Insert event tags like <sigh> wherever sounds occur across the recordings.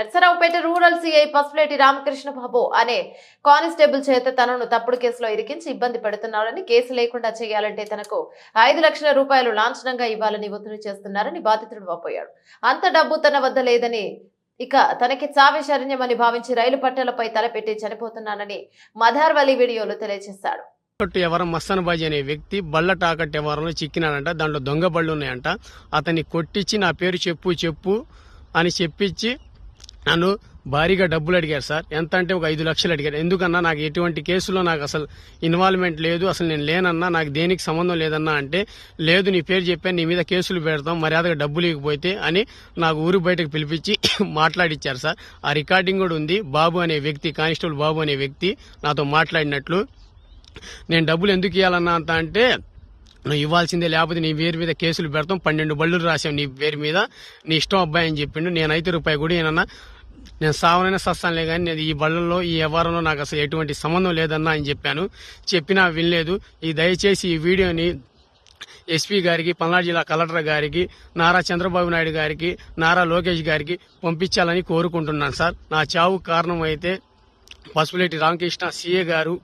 Narasaraopet rural CI Pasupuleti Ramakrishna Babu అనే constable చేత తనను తప్పుడు కేసులో ఇరికించి ఇబ్బంది పెడుతున్నారని కేసు లేకుండా చేయాలంటే తనకు ఐదు లక్షల రూపాయలు లాంఛనంగా ఇవ్వాలని ఒత్తిడి చేస్తున్నారని బాధితుడు వాపోయాడు. అంత డబ్బు తన వద్ద లేదని ఇక తనకి చావే శరణ్యమని భావించి రైలు పట్టాలపై తలపెట్టి చనిపోతున్నానని మదార్వలి వీడియోలో తెలియజేశాడు. తాకట్టు ఎవరం మస్తాన్ బాజీ అనే వ్యక్తి బళ్ళ తాకట్టు ఎవరంలో చిక్కినాడంట దాంట్లో దొంగ బళ్ళు ఉన్నాయంట. అతన్ని కొట్టించి నా పేరు చెప్పు చెప్పు అని చెప్పించి నన్ను భారీగా డబ్బులు అడిగారు సార్. ఎంత అంటే ఒక ఐదు లక్షలు అడిగారు. ఎందుకన్నా నాకు ఎటువంటి కేసులో నాకు అసలు ఇన్వాల్వ్మెంట్ లేదు అసలు నేను లేనన్నా నాకు దేనికి సంబంధం లేదన్నా అంటే లేదు నీ పేరు చెప్పాను నీ మీద కేసులు పెడతాం మర్యాదగా డబ్బులు ఇవ్వకపోతే అని నాకు ఊరు బయటకు పిలిపించి <coughs> మాట్లాడిచ్చారు సార్. ఆ రికార్డింగ్ కూడా ఉంది. బాబు అనే వ్యక్తి కానిస్టేబుల్ బాబు అనే వ్యక్తి నాతో మాట్లాడినట్లు నేను డబ్బులు ఎందుకు ఇవ్వాలన్నా అంత అంటే నువ్వు ఇవ్వాల్సిందే లేకపోతే నీ వేరు మీద కేసులు పెడతాం. పన్నెండు బళ్ళు రాసాం నీ పేరు మీద. నీ ఇష్టం అబ్బాయి అని చెప్పిండు. నేనైతే రూపాయి కూడా ఏనన్నా నేను సావనైనా సస్తానులే కానీ నేను ఈ బళ్ళల్లో ఈ వ్యవహారంలో నాకు అసలు ఎటువంటి సంబంధం లేదన్నా అని చెప్పాను. చెప్పినా వినలేదు. ఈ దయచేసి ఈ వీడియోని ఎస్పీ గారికి పల్నాడు జిల్లా కలెక్టర్ గారికి నారా చంద్రబాబు నాయుడు గారికి నారా లోకేష్ గారికి పంపించాలని కోరుకుంటున్నాను సార్. నా చావు కారణం అయితే పసుపులేటి రామకృష్ణ సీఏ గారు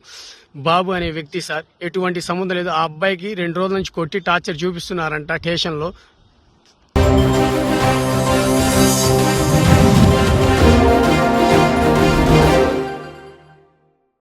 బాబు అనే వ్యక్తి సార్ ఎటువంటి సంబంధం లేదు. ఆ అబ్బాయికి రెండు రోజుల నుంచి కొట్టి టార్చర్ చూపిస్తున్నారంట స్టేషన్లో